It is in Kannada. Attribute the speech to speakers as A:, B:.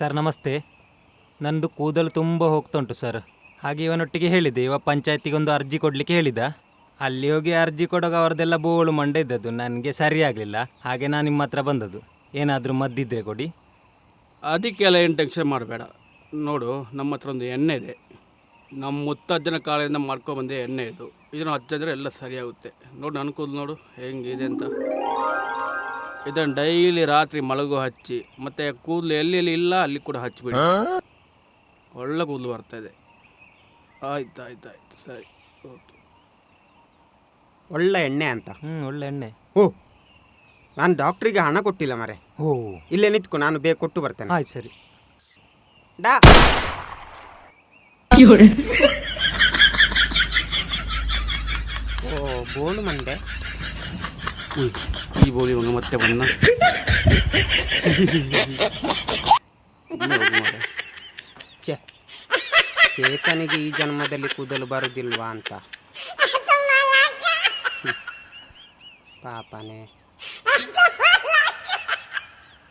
A: ಸರ್ ನಮಸ್ತೆ. ನಂದು ಕೂದಲು ತುಂಬ ಹೋಗ್ತಾ ಉಂಟು ಸರ್. ಹಾಗೆ ಇವನೊಟ್ಟಿಗೆ ಹೇಳಿದೆ ಇವ ಪಂಚಾಯತಿಗೆ ಒಂದು ಅರ್ಜಿ ಕೊಡಲಿಕ್ಕೆ ಹೇಳಿದ. ಅಲ್ಲಿ ಹೋಗಿ ಅರ್ಜಿ ಕೊಡುವಾಗ ಅವ್ರದ್ದೆಲ್ಲ ಬೋಳು ಮಂಡೆ ಇದ್ದದ್ದು, ನನಗೆ ಸರಿ ಆಗಲಿಲ್ಲ ಹಾಗೆ ನಾನು ನಿಮ್ಮ ಹತ್ರ ಬಂದದ್ದು. ಏನಾದರೂ ಮದ್ದಿದ್ರೆ ಕೊಡಿ.
B: ಅದಕ್ಕೆಲ್ಲ ಏನು ಟೆನ್ಷನ್ ಮಾಡಬೇಡ. ನೋಡು ನಮ್ಮ ಹತ್ರ ಒಂದು ಎಣ್ಣೆ ಇದೆ. ನಮ್ಮ ಮುತ್ತಜ್ಜನ ಕಾಲದಿಂದ ಮಾಡ್ಕೊಬಂದೆ ಎಣ್ಣೆ ಇದು. ಇದನ್ನು ಹಚ್ಚಿದ್ರೆ ಎಲ್ಲ ಸರಿಯಾಗುತ್ತೆ. ನೋಡು ನನ್ನ ನೋಡು, ಹೆಂಗಿದೆ ಅಂತ. ಇದನ್ನು ಡೈಲಿ ರಾತ್ರಿ ಮಲಗು ಹಚ್ಚಿ ಮತ್ತೆ ಕೂದಲು ಎಲ್ಲೆಲ್ಲಿ ಇಲ್ಲ ಅಲ್ಲಿ ಕೂಡ ಹಚ್ಚಿಬಿಡಿ ಒಳ್ಳೆ ಕೂದಲು ಬರ್ತಾ ಇದೆ. ಆಯ್ತು ಆಯ್ತು ಆಯ್ತು ಸರಿ ಓಕೆ.
C: ಒಳ್ಳೆ ಎಣ್ಣೆ ಅಂತ.
A: ಹ್ಞೂ ಒಳ್ಳೆ ಎಣ್ಣೆ.
C: ಓ ನಾನು ಡಾಕ್ಟ್ರಿಗೆ ಹಣ ಕೊಟ್ಟಿಲ್ಲ ಮರೆ.
A: ಓ
C: ಇಲ್ಲೇ ನಿಂತ್ಕೊ ನಾನು ಬೇಗ ಕೊಟ್ಟು ಬರ್ತೇನೆ.
A: ಆಯ್ತು ಸರಿ.
C: ಡಾ. ಓ ಬೋಳು ಮಂಡೆ.
B: ಈ ಬೋಳಿ ಮಗ ಮತ್ತೆ
C: ಬಣ್ಣ. ಚೇತನಿಗೆ ಈ ಜನ್ಮದಲ್ಲಿ ಕೂದಲು ಬರುವುದಿಲ್ವಾ ಅಂತ. ಪಾಪನೇ.